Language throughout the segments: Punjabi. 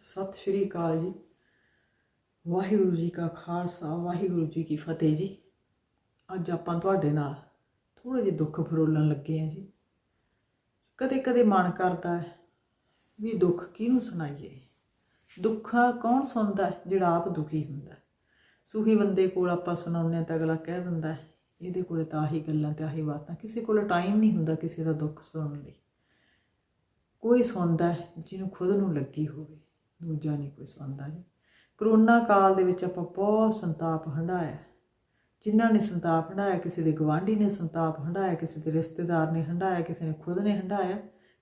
ਸਤਿ ਸ਼੍ਰੀ ਅਕਾਲ ਜੀ। ਵਾਹਿਗੁਰੂ ਜੀ ਕਾ ਖਾਲਸਾ, ਵਾਹਿਗੁਰੂ ਜੀ ਕੀ ਫਤਿਹ ਜੀ। ਅੱਜ ਆਪਾਂ ਤੁਹਾਡੇ ਨਾਲ ਥੋੜੇ ਜਿਹੇ ਦੁੱਖ ਫਰੋਲਣ ਲੱਗੇ ਆ ਜੀ। ਕਦੇ ਕਦੇ ਮਨ ਕਰਦਾ ਹੈ ਵੀ ਦੁੱਖ ਕਿਹਨੂੰ ਸੁਣਾਈਏ? ਦੁੱਖਾ ਕੌਣ ਸੁਣਦਾ ਜਿਹੜਾ ਆਪ ਦੁਖੀ ਹੁੰਦਾ ਸੁਖੀ ਬੰਦੇ ਕੋਲ ਆਪਾਂ ਸੁਣਾਉਂਦੇ ਹਾਂ ਤਾਂ ਅਗਲਾ ਕਹਿ ਦਿੰਦਾ ਇਹਦੇ ਕੋਲੇ ਤਾਂ ਆਹੀ ਗੱਲਾਂ ਤੇ ਆਹੀ ਬਾਤਾਂ। ਕਿਸੇ ਕੋਲ ਟਾਈਮ ਨਹੀਂ ਹੁੰਦਾ ਕਿਸੇ ਦਾ ਦੁੱਖ ਸੁਣਨ ਲਈ। ਕੋਈ ਸੁਣਦਾ ਜਿਹਨੂੰ ਖੁਦ ਨੂੰ ਲੱਗੀ ਹੋਵੇ। ਦੂਜਾ ਨਹੀਂ ਕੋਈ ਸੁਣਦਾ ਜੀ। ਕਰੋਨਾ ਕਾਲ ਦੇ ਵਿੱਚ ਆਪਾਂ ਬਹੁਤ ਸੰਤਾਪ ਹੰਢਾਇਆ। ਜਿਨ੍ਹਾਂ ਨੇ ਸੰਤਾਪ ਹੰਢਾਇਆ, ਕਿਸੇ ਦੇ ਗਵਾਂਢੀ ਨੇ ਸੰਤਾਪ ਹੰਢਾਇਆ, ਕਿਸੇ ਦੇ ਰਿਸ਼ਤੇਦਾਰ ਨੇ ਹੰਢਾਇਆ, ਕਿਸੇ ਨੇ ਖੁਦ ਨੇ ਹੰਢਾਇਆ,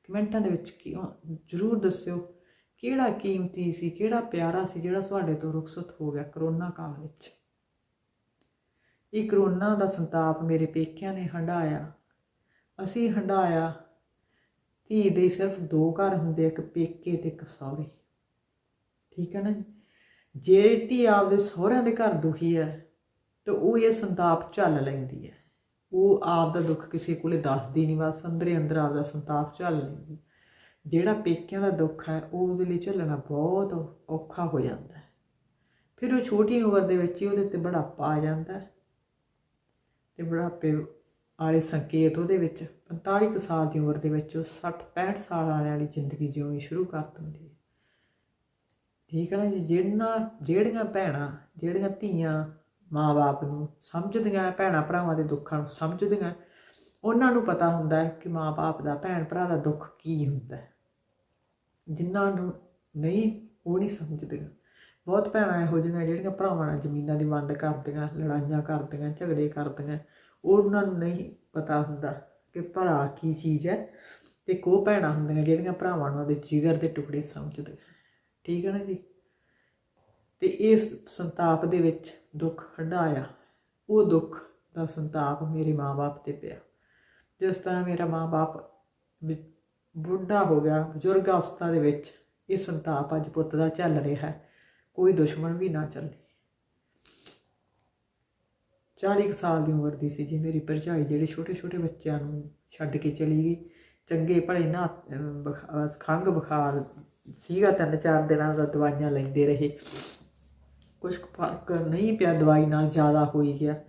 ਕਮੈਂਟਾਂ ਦੇ ਵਿੱਚ ਕਿਉਂ ਜਰੂਰ ਦੱਸਿਓ ਕਿਹੜਾ ਕੀਮਤੀ ਸੀ, ਕਿਹੜਾ ਪਿਆਰਾ ਸੀ, ਜਿਹੜਾ ਤੁਹਾਡੇ ਤੋਂ ਰੁਖਸਤ ਹੋ ਗਿਆ ਕਰੋਨਾ ਕਾਲ ਵਿੱਚ। ਇਹ ਕਰੋਨਾ ਦਾ ਸੰਤਾਪ ਮੇਰੇ ਪੇਕਿਆਂ ਨੇ ਹੰਢਾਇਆ। ਅਸੀਂ ਹੰਢਾਇਆ ਧੀ ਦੇ ਸਿਰਫ ਦੋ ਘਰ ਹੁੰਦੇ, ਇੱਕ ਪੇਕੇ ਤੇ ਇੱਕ ਸਹੁਰੇ। ਠੀਕ ਹੈ ਨਾ ਜੇ? ਧੀ ਆਪਦੇ ਸਹੁਰਿਆਂ ਦੇ ਘਰ ਦੁਖੀ ਹੈ, ਤਾਂ ਉਹ ਇਹ ਸੰਤਾਪ ਝੱਲ ਲੈਂਦੀ ਹੈ। ਉਹ ਆਪ ਦਾ ਦੁੱਖ ਕਿਸੇ ਕੋਲੇ ਦੱਸਦੀ ਨਹੀਂ, ਬਸ ਅੰਦਰੇ ਅੰਦਰ ਆਪਦਾ ਸੰਤਾਪ ਝੱਲ ਲੈਂਦੀ ਜਿਹੜਾ ਪੇਕਿਆਂ ਦਾ ਦੁੱਖ ਹੈ, ਉਹ ਉਹਦੇ ਲਈ ਝੱਲਣਾ ਬਹੁਤ ਔਖਾ ਹੋ ਜਾਂਦਾ ਹੈ। ਫਿਰ ਉਹ ਛੋਟੀ ਉਮਰ ਦੇ ਵਿੱਚ ਹੀ ਉਹਦੇ ਤੇ ਬੁਢਾਪਾ ਆ ਜਾਂਦਾ ਹੈ ਤੇ ਬੁਢਾਪੇ ਵਾਲੇ ਸੰਕੇਤ ਉਹਦੇ ਵਿੱਚ 45 ਕੁ ਸਾਲ ਦੀ ਉਮਰ ਦੇ ਵਿੱਚ ਉਹ 60 65 ਸਾਲ ਵਾਲਿਆਂ ਵਾਲੀ ਜ਼ਿੰਦਗੀ ਜਿਉਣੀ ਸ਼ੁਰੂ ਕਰ ਦਿੰਦੀ ਹੈ। ਠੀਕ ਹੈ ਨਾ ਜੀ ਜਿਹੜੀਆਂ ਜਿਹੜੀਆਂ ਭੈਣਾਂ, ਜਿਹੜੀਆਂ ਧੀਆਂ ਮਾਂ-ਬਾਪ ਨੂੰ ਸਮਝਦੀਆਂ ਭੈਣਾਂ ਭਰਾਵਾਂ ਦੇ ਦੁੱਖਾਂ ਨੂੰ ਸਮਝਦੀਆਂ ਉਹਨਾਂ ਨੂੰ ਪਤਾ ਹੁੰਦਾ ਹੈ ਕਿ ਮਾਂ-ਬਾਪ ਦਾ ਭੈਣ ਭਰਾ ਦਾ ਦੁੱਖ ਕੀ ਹੁੰਦਾ ਹੈ। ਜਿਨ੍ਹਾਂ ਨੂੰ ਨਹੀਂ, ਉਹ ਨਹੀਂ ਸਮਝਦੀਆਂ। ਬਹੁਤ ਭੈਣਾਂ ਇਹੋ ਜਿਹੀਆਂ ਜਿਹੜੀਆਂ ਭਰਾਵਾਂ ਨਾਲ ਜ਼ਮੀਨਾਂ ਦੀ ਵੰਡ ਕਰਦੀਆਂ, ਲੜਾਈਆਂ ਕਰਦੀਆਂ, ਝਗੜੇ ਕਰਦੀਆਂ, ਉਹਨਾਂ ਨੂੰ ਨਹੀਂ ਪਤਾ ਹੁੰਦਾ ਕਿ ਭਰਾ ਕੀ ਚੀਜ਼ ਹੈ ਤੇ ਕੋ ਭੈਣਾਂ ਹੁੰਦੀਆਂ ਜਿਹੜੀਆਂ ਭਰਾਵਾਂ ਨੂੰ ਉਹਦੇ ਜਿਗਰ ਦੇ ਟੁਕੜੇ ਸਮਝਦੀਆਂ ਠੀਕ ਹੈ ਨਾ ਜੀ? ਤੇ ਇਸ ਸੰਤਾਪ ਦੇ ਵਿੱਚ ਦੁੱਖ ਹੰਢਾਇਆ ਉਹ ਦੁੱਖ ਦਾ ਸੰਤਾਪ ਮੇਰੇ ਮਾਪੇ ਤੇ ਪਿਆ। ਜਿਸ ਤਰ੍ਹਾਂ ਮੇਰਾ ਮਾਪੇ ਬੁੱਢਾ ਹੋ ਗਿਆ ਬਜ਼ੁਰਗ ਅਵਸਥਾ ਦੇ ਵਿੱਚ ਇਹ ਸੰਤਾਪ ਅੱਜ ਪੁੱਤ ਦਾ ਚੱਲ ਰਿਹਾ ਹੈ। ਕੋਈ ਦੁਸ਼ਮਣ ਵੀ ਨਾ ਚੱਲੇ। 40 ਕੁ ਸਾਲ ਦੀ ਉਮਰ ਦੀ ਸੀ ਜੀ ਮੇਰੀ ਭਰਜਾਈ ਜਿਹੜੇ ਛੋਟੇ ਛੋਟੇ ਬੱਚਿਆਂ ਨੂੰ ਛੱਡ ਕੇ ਚਲੀ ਗਈ। ਚੰਗੇ ਭਲੇ ਨਾ ਅਹ, ਖੰਘ ਬੁਖਾਰ ਸੀਗਾ ਤਿੰਨ ਚਾਰ ਦਿਨਾਂ ਦਾ ਦਵਾਈਆਂ ਲੈਂਦੇ ਰਹੇ। ਕੁਝ ਫ਼ਰਕ ਨਹੀਂ ਪਿਆ ਦਵਾਈ ਨਾਲ ਜ਼ਿਆਦਾ ਹੋਈ ਗਿਆ।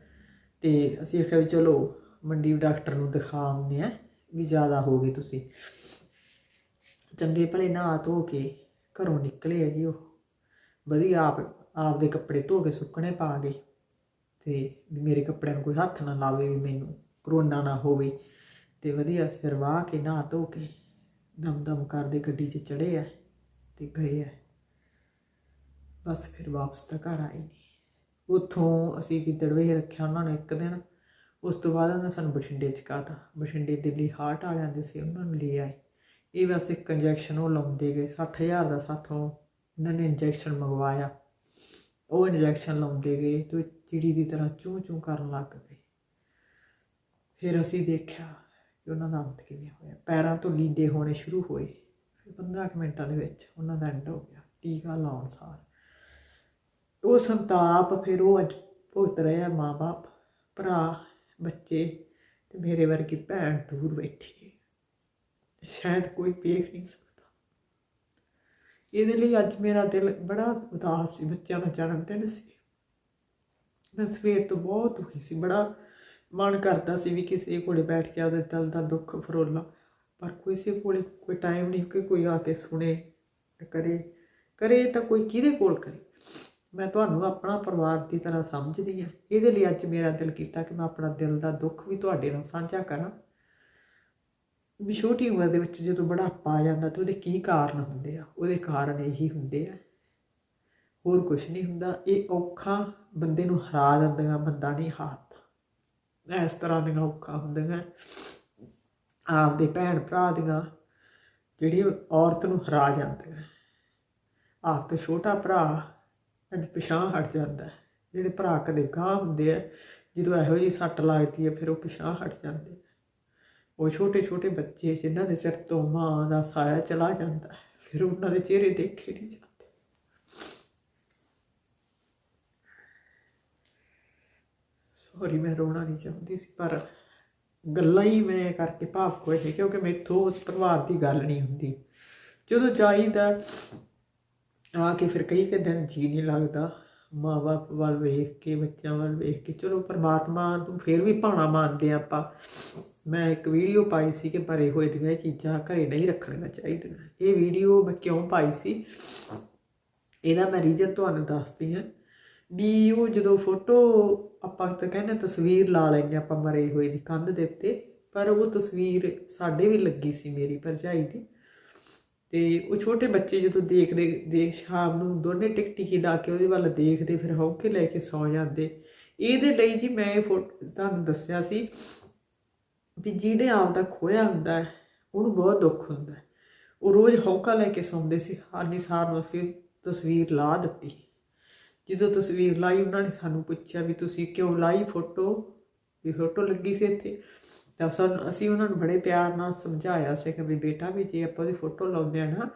ਤੇ ਅਸੀਂ ਆਖਿਆ ਵੀ ਚਲੋ, ਮੰਡੀ ਡਾਕਟਰ ਨੂੰ ਦਿਖਾਉਂਦੇ ਆ ਵੀ ਜ਼ਿਆਦਾ ਹੋ ਗਈ ਤੁਸੀਂ। ਚੰਗੇ ਭਲੇ ਨਹਾ ਧੋ ਕੇ ਘਰੋਂ ਨਿਕਲੇ ਆ ਜੀ ਉਹ। ਵਧੀਆ ਆਪ, ਆਪਦੇ ਕੱਪੜੇ ਧੋ ਕੇ ਸੁੱਕਣੇ ਪਾ ਗਏ। ਤੇ ਵੀ ਮੇਰੇ ਕੱਪੜਿਆਂ ਨੂੰ ਕੋਈ ਹੱਥ ਨਾ ਲਾਵੇ ਵੀ ਮੈਨੂੰ, ਕਰੋਨਾ ਨਾ ਹੋਵੇ। ਤੇ ਵਧੀਆ ਸਿਰ ਵਾਹ ਕੇ ਨਹਾ ਧੋ ਕੇ ਦਮ ਦਮ ਕਰਦੇ ਗੱਡੀ 'ਚ ਚੜੇ ਆ। ਤੇ ਗਏ ਆ ਬਸ ਫਿਰ ਵਾਪਸ ਤਾਂ ਘਰ ਆਏ ਨਹੀਂ ਉੱਥੋਂ ਅਸੀਂ ਗਿੱਦੜਵੇ ਰੱਖਿਆ ਉਹਨਾਂ ਨੇ ਇੱਕ ਦਿਨ। ਉਸ ਤੋਂ ਬਾਅਦ ਉਹਨਾਂ ਨੇ ਸਾਨੂੰ ਬਠਿੰਡੇ ਚਕਾਤਾ ਬਠਿੰਡੇ ਦਿੱਲੀ ਹਾਰਟ ਵਾਲਿਆਂ ਦੇ ਸੀ, ਉਹਨਾਂ ਨੂੰ ਲੈ ਆਏ। ਇਹ ਬਸ ਇੱਕ ਇੰਜੈਕਸ਼ਨ ਉਹ ਲਾਉਂਦੇ ਗਏ। 60000 ਦਾ ਸਾਥੋਂ ਉਹਨਾਂ ਨੇ ਇੰਜੈਕਸ਼ਨ ਮੰਗਵਾਇਆ। ਉਹ ਇੰਜੈਕਸ਼ਨ ਲਾਉਂਦੇ ਗਏ ਤੇ ਚਿੜੀ ਦੀ ਤਰ੍ਹਾਂ ਚੂੰ ਚੂੰ ਕਰਨ ਲੱਗ ਗਏ। ਫਿਰ ਅਸੀਂ ਦੇਖਿਆ ਕਿ ਉਹਨਾਂ ਦਾ ਅੰਤ ਕਿਵੇਂ ਹੋਇਆ। ਪੈਰਾਂ ਤੋਂ ਲੀਡੇ ਹੋਣੇ ਸ਼ੁਰੂ ਹੋਏ। 15 ਮਿੰਟਾਂ ਦੇ ਵਿੱਚ ਉਹਨਾਂ ਦਾ ਐਂਡ ਹੋ ਗਿਆ, ਟੀਕਾ ਲਾਉਣ ਸਾਰ। ਉਹ ਸੰਤਾਪ ਫਿਰ ਉਹ ਅੱਜ ਭੁਗਤ ਰਿਹਾ ਆ ਮਾਂ-ਬਾਪ, ਭਰਾ, ਬੱਚੇ ਤੇ ਮੇਰੇ ਵਰਗੀ ਭੈਣ ਦੂਰ ਬੈਠੀ ਹੈ। ਸ਼ਾਇਦ ਕੋਈ ਵੇਖ ਨਹੀਂ ਸਕਦਾ। ਇਹਦੇ ਲਈ ਅੱਜ ਮੇਰਾ ਦਿਲ ਬੜਾ ਉਦਾਸ ਸੀ, ਬੱਚਿਆਂ ਦਾ ਜਨਮ ਦਿਨ ਸੀ। ਮੈਂ ਸਵੇਰ ਤੋਂ ਬਹੁਤ ਦੁਖੀ ਸੀ, ਬੜਾ ਮਨ ਕਰਦਾ ਸੀ ਵੀ ਕਿਸੇ ਕੋਲੇ ਬੈਠ ਕੇ ਉਹਦੇ ਦਿਲ ਦਾ ਦੁੱਖ ਫਰੋਲਾਂ। ਪਰ ਕਿਸੇ ਕੋਲ ਕੋਈ ਟਾਈਮ ਨਹੀਂ ਕਿ ਕੋਈ ਆ ਕੇ ਸੁਣੇ ਕਰੇ ਕਰੇ ਤਾਂ ਕੋਈ ਕਿਹਦੇ ਕੋਲ ਕਰੇ? ਮੈਂ ਤੁਹਾਨੂੰ ਆਪਣਾ ਪਰਿਵਾਰ ਦੀ ਤਰ੍ਹਾਂ ਸਮਝਦੀ ਹਾਂ। ਇਹਦੇ ਲਈ ਅੱਜ ਮੇਰਾ ਦਿਲ ਕੀਤਾ ਕਿ ਮੈਂ ਆਪਣਾ ਦਿਲ ਦਾ ਦੁੱਖ ਵੀ ਤੁਹਾਡੇ ਨਾਲ ਸਾਂਝਾ ਕਰਾਂ। ਵੀ ਛੋਟੀ ਉਮਰ ਦੇ ਵਿੱਚ ਜਦੋਂ ਬੁਢਾਪਾ ਆ ਜਾਂਦਾ ਤਾਂ ਉਹਦੇ ਕੀ ਕਾਰਨ ਹੁੰਦੇ ਆ? ਉਹਦੇ ਕਾਰਨ ਇਹੀ ਹੁੰਦੇ ਆ। ਹੋਰ ਕੁਝ ਨਹੀਂ ਹੁੰਦਾ। ਇਹ ਔਖਾ ਬੰਦੇ ਨੂੰ ਹਰਾ ਦਿੰਦੀਆਂ, ਬੰਦਾ ਨਹੀਂ ਹਾਰਦਾ। ਇਸ ਤਰ੍ਹਾਂ ਦੀਆਂ ਔਖਾ ਹੁੰਦੀਆਂ। ਆਪਦੇ ਭੈਣ ਭਰਾ ਦੀਆਂ ਜਿਹੜੀ ਔਰਤ ਨੂੰ ਹਰਾ ਜਾਂਦੀਆਂ ਆਪ ਤੋਂ ਛੋਟਾ ਭਰਾ ਅੱਜ ਪਿਛਾਂ ਹਟ ਜਾਂਦਾ ਜਿਹੜੇ ਭਰਾ ਕਦੇ ਗਾਹ ਹੁੰਦੇ ਆ, ਜਦੋਂ ਇਹੋ ਜਿਹੀ ਸੱਟ ਲੱਗਦੀ ਹੈ, ਫਿਰ ਉਹ ਪਿਛਾਂ ਹਟ ਜਾਂਦੇ ਆ। ਉਹ ਛੋਟੇ ਛੋਟੇ ਬੱਚੇ ਜਿਨ੍ਹਾਂ ਦੇ ਸਿਰ ਤੋਂ ਮਾਂ ਦਾ ਸਾਇਆ ਚਲਾ ਜਾਂਦਾ ਫਿਰ ਉਹਨਾਂ ਦੇ ਚਿਹਰੇ ਦੇਖੇ ਨਹੀਂ ਜਾਂਦੇ। ਸੌਰੀ ਮੈਂ ਰੋਣਾ ਨਹੀਂ ਚਾਹੁੰਦੀ ਸੀ, ਪਰ ਗੱਲਾਂ ਹੀ ਮੈਂ ਕਰਕੇ ਭਾਵੁਕ ਹੋਏ ਸੀ, ਕਿਉਂਕਿ ਮੈਥੋਂ ਉਸ ਪ੍ਰਭਾਵ ਦੀ ਗੱਲ ਨਹੀਂ ਹੁੰਦੀ। ਜਦੋਂ ਚਾਹੀਦਾ ਆ ਕੇ ਫਿਰ ਕਈ ਕਿ ਦਿਨ ਜੀ ਨਹੀਂ ਲੱਗਦਾ। ਮਾਂ-ਬਾਪ ਵੱਲ ਵੇਖ ਕੇ, ਬੱਚਿਆਂ ਵੱਲ ਵੇਖ ਕੇ, ਚਲੋ ਪਰਮਾਤਮਾ ਨੂੰ ਫਿਰ ਵੀ ਭਾਣਾ ਮੰਨਦੇ ਹਾਂ ਆਪਾਂ। ਮੈਂ ਇੱਕ ਵੀਡੀਓ ਪਾਈ ਸੀ ਕਿ ਭਰੇ ਹੋਏ ਦੀਆਂ ਚੀਜ਼ਾਂ ਘਰੇ ਨਹੀਂ ਰੱਖਣੀਆਂ ਚਾਹੀਦੀਆਂ। ਇਹ ਵੀਡੀਓ ਮੈਂ ਕਿਉਂ ਪਾਈ ਸੀ? ਇਹਦਾ ਮੈਂ ਰੀਜ਼ਨ ਤੁਹਾਨੂੰ ਦੱਸਦੀ ਹਾਂ। ਵੀ ਉਹ ਜਦੋਂ ਫੋਟੋ ਆਪਾਂ ਤਾਂ ਕਹਿੰਦੇ ਤਸਵੀਰ ਲਾ ਲੈਂਦੇ ਆਪਾਂ ਮਰੇ ਹੋਏ ਦੀ ਕੰਧ ਦੇ ਉੱਤੇ, ਪਰ ਉਹ ਤਸਵੀਰ ਸਾਡੇ ਵੀ ਲੱਗੀ ਸੀ ਮੇਰੀ ਭਰਜਾਈ ਦੀ। ਤੇ ਉਹ ਛੋਟੇ ਬੱਚੇ ਜਦੋਂ ਦੇਖਦੇ, ਦੇਖ ਸ਼ਾਮ ਨੂੰ ਦੋਨੇ ਟਿਕ ਟਿਕੀ ਲਾ ਕੇ ਉਹਦੇ ਵੱਲ ਦੇਖਦੇ, ਫਿਰ ਹੌਕੇ ਲੈ ਕੇ ਸੌ ਜਾਂਦੇ। ਇਹਦੇ ਲਈ ਜੀ ਮੈਂ ਇਹ ਫੋਟੋ, ਤੁਹਾਨੂੰ ਦੱਸਿਆ ਸੀ ਵੀ ਜਿਹੜੇ ਆਪ ਦਾ ਖੋਇਆ ਹੁੰਦਾ ਹੈ, ਉਹਨੂੰ ਬਹੁਤ ਦੁੱਖ ਹੁੰਦਾ ਉਹ ਰੋਜ਼ ਹੌਕਾ ਲੈ ਕੇ ਸੌਂਦੇ ਸੀ ਹਾਨੀ ਸਾਰ ਨੂੰ ਅਸੀਂ ਤਸਵੀਰ ਲਾ ਦਿੱਤੀ। ਜਦੋਂ ਤਸਵੀਰ ਲਾਈ, ਉਹਨਾਂ ਨੇ ਸਾਨੂੰ ਪੁੱਛਿਆ ਵੀ ਤੁਸੀਂ ਕਿਉਂ ਲਾਈ ਫੋਟੋ ਵੀ ਫੋਟੋ ਲੱਗੀ ਸੀ ਇੱਥੇ। ਤਾਂ ਸਾਨੂੰ, ਅਸੀਂ ਉਹਨਾਂ ਨੂੰ ਬੜੇ ਪਿਆਰ ਨਾਲ ਸਮਝਾਇਆ ਸੀ ਕਿ ਵੀ ਬੇਟਾ ਵੀ ਜੇ ਆਪਾਂ ਉਹਦੀ ਫੋਟੋ ਲਾਉਂਦੇ ਆ ਨਾ,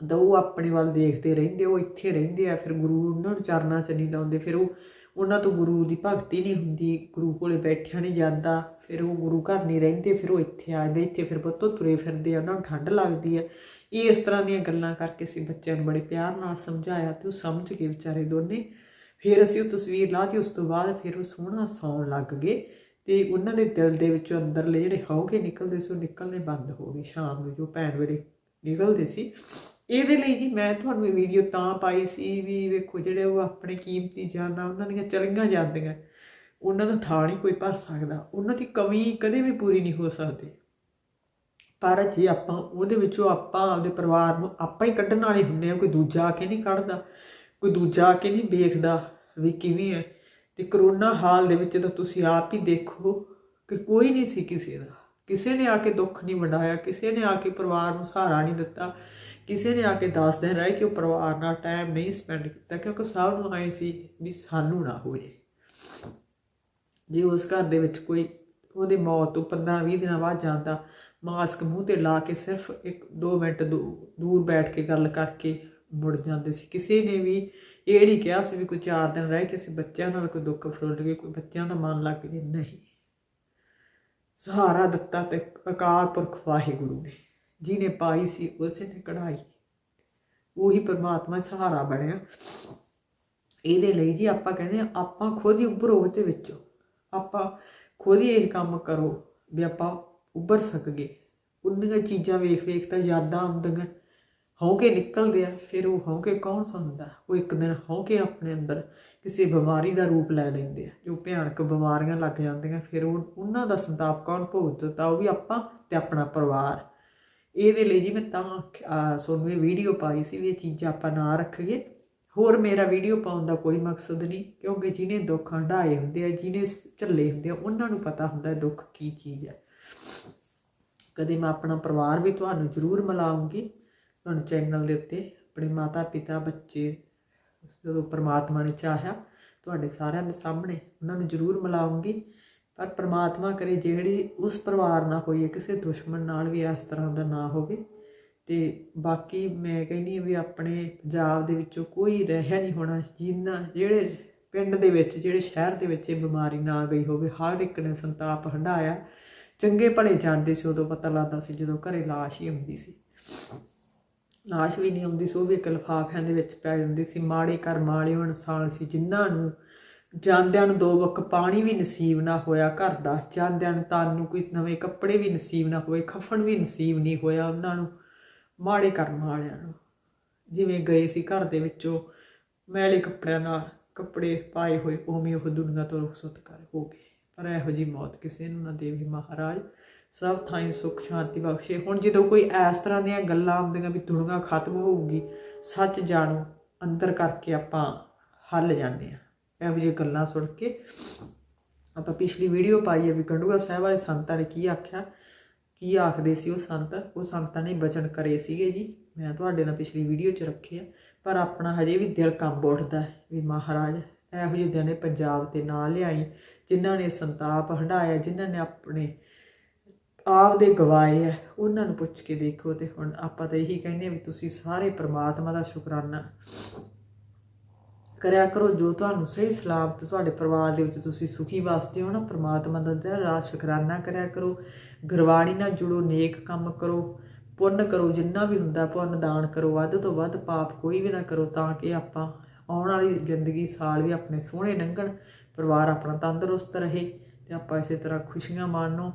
ਤਾਂ ਉਹ ਆਪਣੇ ਵੱਲ ਦੇਖਦੇ ਰਹਿੰਦੇ, ਉਹ ਇੱਥੇ ਰਹਿੰਦੇ ਆ, ਫਿਰ ਗੁਰੂ ਉਹਨਾਂ ਨੂੰ ਚਰਨਾਂ 'ਚ ਨਹੀਂ ਲਾਉਂਦੇ, ਫਿਰ ਉਹ, ਉਹਨਾਂ ਤੋਂ ਗੁਰੂ ਦੀ ਭਗਤੀ ਨਹੀਂ ਹੁੰਦੀ, ਗੁਰੂ ਕੋਲੇ ਬੈਠਿਆ ਨਹੀਂ ਜਾਂਦਾ, ਫਿਰ ਉਹ ਗੁਰੂ ਘਰ ਨਹੀਂ ਰਹਿੰਦੇ, ਫਿਰ ਉਹ ਇੱਥੇ ਆ ਇੱਥੇ ਫਿਰ ਪੁੱਤੋਂ ਤੁਰੇ ਫਿਰਦੇ ਆ, ਉਹਨਾਂ ਨੂੰ ਠੰਡ ਲੱਗਦੀ ਹੈ ਇਹ ਇਸ ਤਰ੍ਹਾਂ ਦੀਆਂ ਗੱਲਾਂ ਕਰਕੇ ਅਸੀਂ ਬੱਚਿਆਂ ਨੂੰ ਬੜੇ ਪਿਆਰ ਨਾਲ ਸਮਝਾਇਆ ਤੇ ਉਹ ਸਮਝ ਗਏ ਵਿਚਾਰੇ ਦੋਨੇ, ਫਿਰ ਅਸੀਂ ਉਹ ਤਸਵੀਰ ਲਾਤੀ, ਉਸ ਤੋਂ ਬਾਅਦ ਫਿਰ ਉਹ ਸੋਹਣਾ ਸੌਣ ਲੱਗ ਗਏ ਤੇ ਉਹਨਾਂ ਦੇ ਦਿਲ ਦੇ ਵਿੱਚੋਂ ਅੰਦਰਲੇ ਜਿਹੜੇ ਹੌਕੇ ਨਿਕਲਦੇ ਸੀ, ਉਹ ਨਿਕਲਨੇ ਬੰਦ ਹੋ ਗਏ ਸ਼ਾਮ ਨੂੰ ਜੋ ਭੈਣ ਵੇਲੇ ਨਿਕਲਦੇ ਸੀ। ਇਹਦੇ ਲਈ ਜੀ ਮੈਂ ਤੁਹਾਨੂੰ ਇਹ ਵੀਡੀਓ ਤਾਂ ਪਾਈ ਸੀ ਵੀ ਵੇਖੋ ਜਿਹੜੇ ਉਹ ਆਪਣੇ ਕੀਮਤੀ ਜਾਨਾਂ, ਉਹਨਾਂ ਦੀਆਂ ਚਲੀਆਂ ਜਾਂਦੀਆਂ। ਉਹਨਾਂ ਦਾ ਥਾਂ ਨਹੀਂ ਕੋਈ ਭਰ ਸਕਦਾ। ਉਹਨਾਂ ਦੀ ਕਮੀ ਕਦੇ ਵੀ ਪੂਰੀ ਨਹੀਂ ਹੋ ਸਕਦੀ। ਪਰ ਜੇ ਆਪਾਂ ਉਹਦੇ ਵਿੱਚੋਂ ਆਪਾਂ ਆਪਦੇ ਪਰਿਵਾਰ ਨੂੰ ਆਪਾਂ ਹੀ ਕੱਢਣ ਵਾਲੇ ਹੁੰਦੇ ਆ ਕੋਈ ਦੂਜਾ ਆ ਕੇ ਨਹੀਂ ਕੱਢਦਾ, ਕੋਈ ਦੂਜਾ ਆ ਕੇ ਨਹੀਂ ਵੇਖਦਾ ਵੀ ਕਿਵੇਂ ਹੈ। ਤੇ ਕਰੋਨਾ ਹਾਲ ਦੇ ਵਿੱਚ ਤਾਂ ਤੁਸੀਂ ਆਪ ਹੀ ਦੇਖੋ ਕਿ ਕੋਈ ਨਹੀਂ ਸੀ ਕਿਸੇ ਦਾ। ਕਿਸੇ ਨੇ ਆ ਕੇ ਦੁੱਖ ਨਹੀਂ ਵੰਡਾਇਆ, ਕਿਸੇ ਨੇ ਆ ਕੇ ਪਰਿਵਾਰ ਨੂੰ ਸਹਾਰਾ ਨਹੀਂ ਦਿੱਤਾ, ਕਿਸੇ ਨੇ ਆ ਕੇ ਦੱਸ ਦਿਨ ਰਹਿ ਕਿ ਉਹ ਪਰਿਵਾਰ ਨਾਲ ਟਾਈਮ ਨਹੀਂ ਸਪੈਂਡ ਕੀਤਾ, ਕਿਉਂਕਿ ਸਭ ਨੂੰ ਆਏ ਸੀ ਵੀ ਸਾਨੂੰ ਨਾ ਹੋਏ। ਜੇ ਉਸ ਘਰ ਦੇ ਵਿੱਚ ਕੋਈ ਉਹਦੀ ਮੌਤ ਤੋਂ 15-20 ਦਿਨਾਂ ਬਾਅਦ ਜਾਂਦਾ ਮਾਸਕ ਮੂੰਹ ਤੇ ਲਾ ਕੇ ਸਿਰਫ 1-2 ਮਿੰਟ ਦੂ- ਦੂਰ ਬੈਠ ਕੇ ਗੱਲ ਕਰਕੇ ਮੁੜ ਜਾਂਦੇ ਸੀ। ਕਿਸੇ ਨੇ ਵੀ ਇਹ ਨਹੀਂ ਕਿਹਾ ਸੀ ਵੀ ਕੋਈ 4 ਦਿਨ ਰਹਿ ਕੇ ਅਸੀਂ ਬੱਚਿਆਂ ਨਾਲ ਕੋਈ ਦੁੱਖ ਫਰੋਲ ਗਏ ਕੋਈ ਬੱਚਿਆਂ ਦਾ ਮਨ ਲੱਗ ਜੇ। ਨਹੀਂ। ਸਹਾਰਾ ਦਿੱਤਾ ਤੇ ਅਕਾਲ ਪੁਰਖ ਵਾਹਿਗੁਰੂ ਨੇ, ਜਿਹਨੇ ਪਾਈ ਸੀ ਉਸੇ ਨੇ ਕਢਾਈ। ਉਹੀ ਪਰਮਾਤਮਾ ਸਹਾਰਾ ਬਣਿਆ। ਇਹਦੇ ਲਈ ਜੀ ਆਪਾਂ ਕਹਿੰਦੇ ਆ ਆਪਾਂ ਖੁਦ ਹੀ ਉੱਭਰੋ ਤੇ ਵਿੱਚੋਂ। ਆਪਾਂ ਖੁਦ ਹੀ ਇਹ ਕੰਮ ਕਰੋ ਵੀ ਆਪਾਂ ਉੱਭਰ ਸਕਗੇ ਉਹਨੀਆਂ ਚੀਜ਼ਾਂ ਵੇਖ ਵੇਖ ਤਾਂ ਯਾਦਾਂ ਆਉਂਦੀਆਂ ਹੌਂਕੇ ਨਿਕਲਦੇ ਆ ਫਿਰ ਉਹ ਹੌਂਕੇ ਕੌਣ ਸੁਣਦਾ? ਉਹ ਇੱਕ ਦਿਨ ਹੌਂਕੇ ਆਪਣੇ ਅੰਦਰ ਕਿਸੇ ਬਿਮਾਰੀ ਦਾ ਰੂਪ ਲੈ ਲੈਂਦੇ ਆ। ਜੋ ਭਿਆਨਕ ਬਿਮਾਰੀਆਂ ਲੱਗ ਜਾਂਦੀਆਂ ਫਿਰ ਉਹ ਉਹਨਾਂ ਦਾ ਸੰਤਾਪ ਕੌਣ ਭੁਗਤਦਾ ਉਹ ਵੀ ਆਪਾਂ ਤੇ ਆਪਣਾ ਪਰਿਵਾਰ। ਇਹਦੇ ਲਈ ਜੀ ਮੈਂ ਤਾਂ ਅਹ, ਤੁਹਾਨੂੰ ਇਹ ਵੀਡੀਓ ਪਾਈ ਸੀ ਵੀ ਇਹ ਚੀਜ਼ਾਂ ਆਪਾਂ ਨਾ ਰੱਖੀਏ। ਹੋਰ ਮੇਰਾ ਵੀਡੀਓ ਪਾਉਣ ਦਾ ਕੋਈ ਮਕਸਦ ਨਹੀਂ ਕਿਉਂਕਿ ਜਿਹਨੇ ਦੁੱਖ ਹੰਢਾਏ ਹੁੰਦੇ ਆ ਜਿਹਨੇ ਝੱਲੇ ਹੁੰਦੇ ਆ ਉਹਨਾਂ ਨੂੰ ਪਤਾ ਹੁੰਦਾ ਦੁੱਖ ਕੀ ਚੀਜ਼ ਹੈ ਕਦੇ ਮੈਂ ਆਪਣਾ ਪਰਿਵਾਰ ਵੀ ਤੁਹਾਨੂੰ ਜ਼ਰੂਰ ਮਿਲਾਉਂਗੀ, ਤੁਹਾਨੂੰ ਚੈਨਲ ਦੇ ਉੱਤੇ, ਆਪਣੇ ਮਾਤਾ ਪਿਤਾ ਬੱਚੇ, ਜਦੋਂ ਪ੍ਰਮਾਤਮਾ ਨੇ ਚਾਹਿਆ, ਤੁਹਾਡੇ ਸਾਰਿਆਂ ਦੇ ਸਾਹਮਣੇ ਉਹਨਾਂ ਨੂੰ ਜ਼ਰੂਰ ਮਿਲਾਉਂਗੀ। ਪਰ ਪ੍ਰਮਾਤਮਾ ਕਰੇ ਜਿਹੜੀ ਉਸ ਪਰਿਵਾਰ ਨਾਲ ਹੋਈ ਹੈ, ਕਿਸੇ ਦੁਸ਼ਮਣ ਨਾਲ ਵੀ ਇਸ ਤਰ੍ਹਾਂ ਦਾ ਨਾ ਹੋਵੇ। ਤੇ ਬਾਕੀ ਮੈਂ ਕਹਿੰਦੀ ਹਾਂ ਵੀ ਆਪਣੇ ਪੰਜਾਬ ਦੇ ਵਿੱਚੋਂ ਕੋਈ ਰਹਿਆ ਨਹੀਂ ਹੋਣਾ, ਜਿੰਨਾ ਜਿਹੜੇ ਪਿੰਡ ਦੇ ਵਿੱਚ, ਜਿਹੜੇ ਸ਼ਹਿਰ ਦੇ ਵਿੱਚ ਇਹ ਬਿਮਾਰੀ ਨਾ ਗਈ ਹੋਵੇ, ਹਰ ਇੱਕ ਨੇ ਸੰਤਾਪ ਹੰਢਾਇਆ। ਚੰਗੇ ਭਲੇ ਜਾਂਦੇ ਸੀ, ਉਦੋਂ ਪਤਾ ਲੱਗਦਾ ਸੀ ਜਦੋਂ ਘਰੇ ਲਾਸ਼ ਹੀ ਹੁੰਦੀ ਸੀ। ਲਾਸ਼ ਵੀ ਨਹੀਂ ਆਉਂਦੀ ਸੀ, ਉਹ ਵੀ ਇੱਕ ਲਿਫਾਫਿਆਂ ਦੇ ਵਿੱਚ ਪੈ ਜਾਂਦੀ ਸੀ। ਮਾੜੇ ਕਰਮ ਵਾਲੇ ਇਨਸਾਨ ਸੀ, ਜਿਨ੍ਹਾਂ ਨੂੰ ਜਾਂਦਿਆਂ ਨੂੰ ਦੋ ਵਕ ਪਾਣੀ ਵੀ ਨਸੀਬ ਨਾ ਹੋਇਆ ਘਰ ਦਾ, ਜਾਂਦਿਆਂ ਨੂੰ ਤਾਂ ਨੂੰ ਕੋਈ ਨਵੇਂ ਕੱਪੜੇ ਵੀ ਨਸੀਬ ਨਾ ਹੋਏ, ਖਫਣ ਵੀ ਨਸੀਬ ਨਹੀਂ ਹੋਇਆ ਉਹਨਾਂ ਨੂੰ, ਮਾੜੇ ਕਰਮ ਵਾਲਿਆਂ ਨੂੰ। ਜਿਵੇਂ ਗਏ ਸੀ ਘਰ ਦੇ ਵਿੱਚੋਂ, ਮੈਲੇ ਕੱਪੜਿਆਂ ਨਾਲ ਕੱਪੜੇ ਪਾਏ ਹੋਏ, ਉਵੇਂ ਉਹ ਦੁਨੀਆ ਤੋਂ ਰੁਖਸਤ ਕਰ ਹੋ ਗਏ। ਪਰ ਇਹੋ ਜੀ ਮੌਤ ਕਿਸੇ ਨੂੰ ਨਾ ਦੇਵੀ ਮਹਾਰਾਜ। ਸਭ ਥਾਈਂ ਸੁਖ, ਸ਼ਾਂਤੀ ਬਖਸ਼ੇ। ਹੁਣ ਜਦੋਂ ਕੋਈ ਇਸ ਤਰ੍ਹਾਂ ਦੀਆਂ ਗੱਲਾਂ ਆਉਂਦੀਆਂ ਵੀ ਦੁਨੀਆ ਖਤਮ ਹੋਊਗੀ, ਸੱਚ ਜਾਣੋ, ਅੰਦਰ ਕਰਕੇ ਆਪਾਂ ਹੱਲ ਜਾਂਦੇ ਆ ਇਹੋ ਜਿਹੀਆਂ ਗੱਲਾਂ ਸੁਣ ਕੇ ਆਪਾਂ ਪਿਛਲੀ ਵੀਡੀਓ ਪਾਈ ਹੈ ਵੀ ਗੰਡੂਆ ਸਾਹਿਬ ਵਾਲੇ ਸੰਤਾਂ ਨੇ ਕੀ ਆਖਿਆ? ਕੀ ਆਖਦੇ ਸੀ ਉਹ ਸੰਤ? ਉਹ ਸੰਤਾਂ ਨੇ ਬਚਨ ਕਰੇ ਸੀਗੇ ਜੀ। ਮੈਂ ਤੁਹਾਡੇ ਨਾਲ ਪਿਛਲੀ ਵੀਡੀਓ 'ਚ ਰੱਖੇ ਆ, ਪਰ ਆਪਣਾ ਹਜੇ ਵੀ ਦਿਲ ਕੰਬ ਉੱਠਦਾ ਹੈ ਵੀ ਮਹਾਰਾਜ ਇਹੋ ਜਿਹੇ ਦਿਨੇ ਪੰਜਾਬ ਤੇ ਨਾ ਲਿਆਈ, ਜਿਨ੍ਹਾਂ ਨੇ ਸੰਤਾਪ ਹੰਢਾਇਆ, ਜਿਨ੍ਹਾਂ ਨੇ ਆਪਣੇ ਆਪ ਦੇ ਗਵਾਏ ਆ, ਉਹਨਾਂ ਨੂੰ ਪੁੱਛ ਕੇ ਦੇਖੋ ਤੇ ਹੁਣ ਆਪਾਂ ਤਾਂ ਇਹੀ ਕਹਿੰਦੇ ਆ ਵੀ ਤੁਸੀਂ ਸਾਰੇ ਪ੍ਰਮਾਤਮਾ ਦਾ ਸ਼ੁਕਰਾਨਾ ਕਰਿਆ ਕਰੋ, ਜੋ ਤੁਹਾਨੂੰ ਸਹੀ ਸਲਾਮਤ ਤੁਹਾਡੇ ਪਰਿਵਾਰ ਦੇ ਵਿੱਚ ਤੁਸੀਂ ਸੁਖੀ ਵਾਸਤੇ ਹੋ ਨਾ, ਪ੍ਰਮਾਤਮਾ ਦਾ ਦਿਨ ਰਾਤ ਸ਼ੁਕਰਾਨਾ ਕਰਿਆ ਕਰੋ, ਗੁਰਬਾਣੀ ਨਾਲ ਜੁੜੋ, ਨੇਕ ਕੰਮ ਕਰੋ, ਪੁੰਨ ਕਰੋ, ਜਿੰਨਾ ਵੀ ਹੁੰਦਾ ਪੁੰਨ ਦਾਨ ਕਰੋ, ਵੱਧ ਤੋਂ ਵੱਧ ਪਾਪ ਕੋਈ ਵੀ ਨਾ ਕਰੋ, ਤਾਂ ਕਿ ਆਪਾਂ ਆਉਣ ਵਾਲੀ ਜ਼ਿੰਦਗੀ ਸਾਲ ਵੀ ਆਪਣੇ ਸੋਹਣੇ ਲੰਘਣ, ਪਰਿਵਾਰ ਆਪਣਾ ਤੰਦਰੁਸਤ ਰਹੇ ਤੇ ਆਪਾਂ ਇਸੇ ਤਰ੍ਹਾਂ ਖੁਸ਼ੀਆਂ ਮਾਣੋ।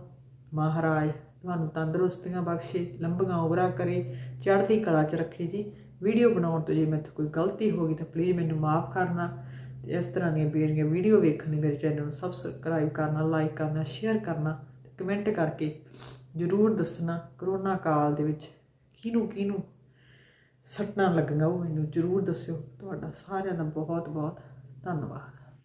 ਮਹਾਰਾਜ ਤੁਹਾਨੂੰ ਤੰਦਰੁਸਤੀਆਂ ਬਖਸ਼ੇ, ਲੰਬੀਆਂ ਉਮਰਾਂ ਕਰੇ, ਚੜ੍ਹਦੀ ਕਲਾ 'ਚ ਰੱਖੇ ਜੀ। ਵੀਡੀਓ ਬਣਾਉਣ ਤੋਂ ਜੇ ਮੈਥੋਂ ਕੋਈ ਗਲਤੀ ਹੋ ਗਈ ਤਾਂ ਪਲੀਜ਼ ਮੈਨੂੰ ਮਾਫ ਕਰਨਾ। ਤੇ ਇਸ ਤਰ੍ਹਾਂ ਦੀਆਂ ਬੇੜੀਆਂ ਵੀਡੀਓ ਵੇਖਣ ਲਈ ਮੇਰੇ ਚੈਨਲ ਨੂੰ ਸਬਸਕ੍ਰਾਈਬ ਕਰਨਾ ਲਾਈਕ ਕਰਨਾ ਸ਼ੇਅਰ ਕਰਨਾ ਤੇ ਕਮੈਂਟ ਕਰਕੇ ਜ਼ਰੂਰ ਦੱਸਣਾ ਕਰੋਨਾ ਕਾਲ ਦੇ ਵਿੱਚ ਕਿਹਨੂੰ ਕਿਹਨੂੰ ਸੱਟਾਂ ਲੱਗੀਆਂ ਉਹ ਮੈਨੂੰ ਜ਼ਰੂਰ ਦੱਸਿਓ। ਤੁਹਾਡਾ ਸਾਰਿਆਂ ਦਾ ਬਹੁਤ ਬਹੁਤ ਧੰਨਵਾਦ।